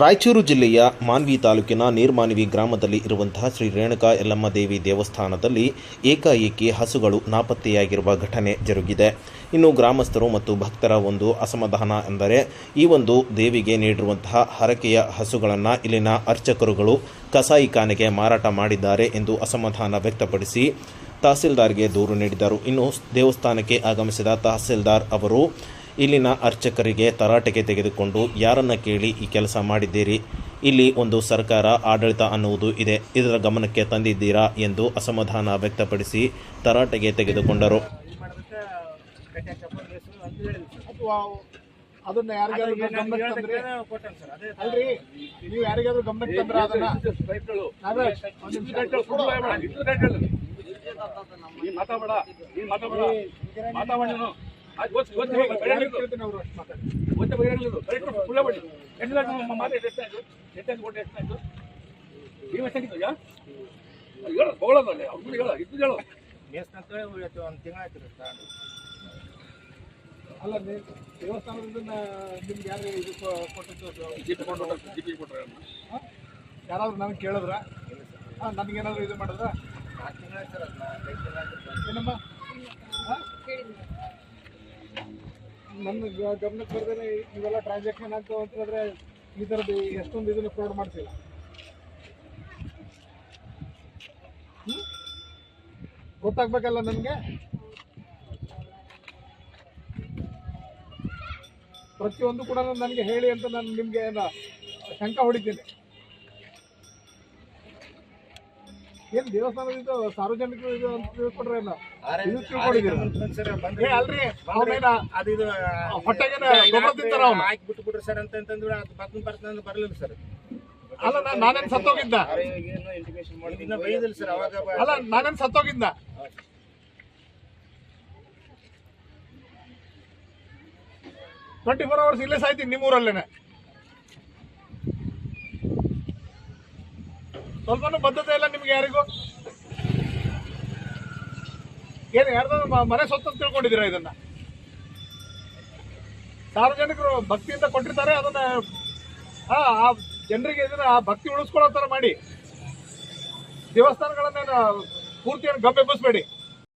ರಾಯಚೂರು ಜಿಲ್ಲೆಯ ಮಾನ್ವಿ ತಾಲೂಕಿನ ನೀರ್ಮಾನ್ವಿ ಗ್ರಾಮದಲ್ಲಿ ಇರುವಂತಹ ಶ್ರೀ ರೇಣುಕಾ ಯಲ್ಲಮ್ಮ ದೇವಿ ದೇವಸ್ಥಾನದಲ್ಲಿ ಏಕಾಏಕಿ ಹಸುಗಳು ನಾಪತ್ತೆಯಾಗಿರುವ ಘಟನೆ ಜರುಗಿದೆ. ಇನ್ನು ಗ್ರಾಮಸ್ಥರು ಮತ್ತು ಭಕ್ತರ ಒಂದು ಅಸಮಾಧಾನ ಎಂದರೆ ಈ ಒಂದು ದೇವಿಗೆ ನೀಡಿರುವಂತಹ ಹರಕೆಯ ಹಸುಗಳನ್ನು ಇಲ್ಲಿನ ಅರ್ಚಕರುಗಳು ಕಸಾಯಿಖಾನೆಗೆ ಮಾರಾಟ ಮಾಡಿದ್ದಾರೆ ಎಂದು ಅಸಮಾಧಾನ ವ್ಯಕ್ತಪಡಿಸಿ ತಹಸೀಲ್ದಾರ್ಗೆ ದೂರು ನೀಡಿದರು. ಇನ್ನು ದೇವಸ್ಥಾನಕ್ಕೆ ಆಗಮಿಸಿದ ತಹಸೀಲ್ದಾರ್ ಅವರು ಇಲ್ಲಿನ ಅರ್ಚಕರಿಗೆ ತರಾಟೆಗೆ ತೆಗೆದುಕೊಂಡು ಯಾರನ್ನ ಕೇಳಿ ಈ ಕೆಲಸ ಮಾಡಿದ್ದೀರಿ? ಇಲ್ಲಿ ಒಂದು ಸರ್ಕಾರ ಆಡಳಿತ ಅನ್ನುವುದು ಇದೆ. ಇದರ ಗಮನಕ್ಕೆ ತಂದಿದ್ದೀರಾ ಎಂದು ಅಸಮಾಧಾನ ವ್ಯಕ್ತಪಡಿಸಿ ತರಾಟೆಗೆ ತೆಗೆದುಕೊಂಡರು. ಅದನ್ನ ಯಾರಿಗಾದ್ರೂ ಗಮನಕ್ಕೆ ತಂದ್ರೆ? ಅಲ್ರಿ ನೀವು ಯಾರಿಗಾದ್ರೂ ಗಮನಕ್ಕೆ ತಂದ್ರ ಅದನ್ನ. ನೀನ್ ಮಾತಾಡ ನೀನ್ ಮಾತಾಡ ಮಾತಾಡ ಅಲ್ಲ ನೀವು ದೇವಸ್ಥಾನದಿಂದ ನಿಮ್ಗೆ ಯಾರು ಇದು ಕೊಟ್ಟಿದ್ದು? ಯಾರಾದ್ರೂ ನನಗೆ ಕೇಳಿದ್ರ? ಹಾಂ ನನಗೇನಾದ್ರು ಇದು ಮಾಡಿದ್ರ ಏನಮ್ಮ ಹ? ನನ್ನ ಗ- ಗಮನಕ್ಕೆ ಬರ್ದೇನೆ ಇವೆಲ್ಲ ಟ್ರಾನ್ಸಾಕ್ಷನ್ ಅಂತ ಹೇಳಿದ್ರೆ ಈ ಥರದ್ದು ಎಷ್ಟೊಂದು ಇದನ್ನು ಫ್ರಾಡ್ ಮಾಡ್ತಿಲ್ಲ? ಗೊತ್ತಾಗ್ಬೇಕಲ್ಲ ನನಗೆ ಪ್ರತಿಯೊಂದು ಕೂಡ ನನಗೆ ಹೇಳಿ ಅಂತ ನಾನು ನಿಮಗೆ ಶಂಕ ಹೊಡಿತೀನಿ. ಏನ್ ದೇವಸ್ಥಾನದಿಂದ ಸಾರ್ವಜನಿಕರು ಇದು ಅಂತ ತಿಳ್ಕೊಂಡ್ರೆ ಏನು? ಇದು ಅಲ್ರಿ ಅವನೇನ ಅದು ಇದು ಹೊಟ್ಟೆಗೆ ಗೊಬ್ಬರ ತಿಂತಾರ ಅವನು ಹಾಕಿ ಬಿಟ್ಟು ಬಿಡ್ರಿ ಸರ್ ಅಂತ ಅಂತಂದ್ರೆ ಅದು ಬರ್ತನ್ ಬರ್ತಂದು ಬರಲಿಲ್ಲ ಸರ್. ಅಲ್ಲ ನಾನು ನಾನೇನ್ ಸತ್ತೋಗಿದ್ದ? ಇನ್ನ ಬೈದಿಲ್ಲ ಸರ್ ಅವಾಗ ಅಲ್ಲ ನಾನೇನ್ ಸತ್ತೋಗಿದ್ದ? ಟ್ವೆಂಟಿ ಫೋರ್ ಅವರ್ಸ್ ಇಲ್ಲೇ ಸಾಯ್ತೀನಿ ನಿಮ್ಮೂರಲ್ಲೇನೆ. ಸ್ವಲ್ಪನೂ ಬದ್ಧತೆ ಇಲ್ಲ ನಿಮ್ಗೆ ಯಾರಿಗೂ? ಏನು ಯಾರ್ದು ಮನೆ ಸೊತ್ತು ಅಂತ ತಿಳ್ಕೊಂಡಿದ್ದೀರಾ ಇದನ್ನ? ಸಾರ್ವಜನಿಕರು ಭಕ್ತಿಯಿಂದ ಕೊಟ್ಟಿರ್ತಾರೆ, ಅದನ್ನ ಆ ಆ ಜನರಿಗೆ ಇದನ್ನ ಆ ಭಕ್ತಿ ಉಳಿಸ್ಕೊಳ್ಳೋ ಥರ ಮಾಡಿ. ದೇವಸ್ಥಾನಗಳನ್ನ ಪೂರ್ತಿಯನ್ನು ಗಬ್ಬೆಬ್ಬಿಸ್ಬೇಡಿ.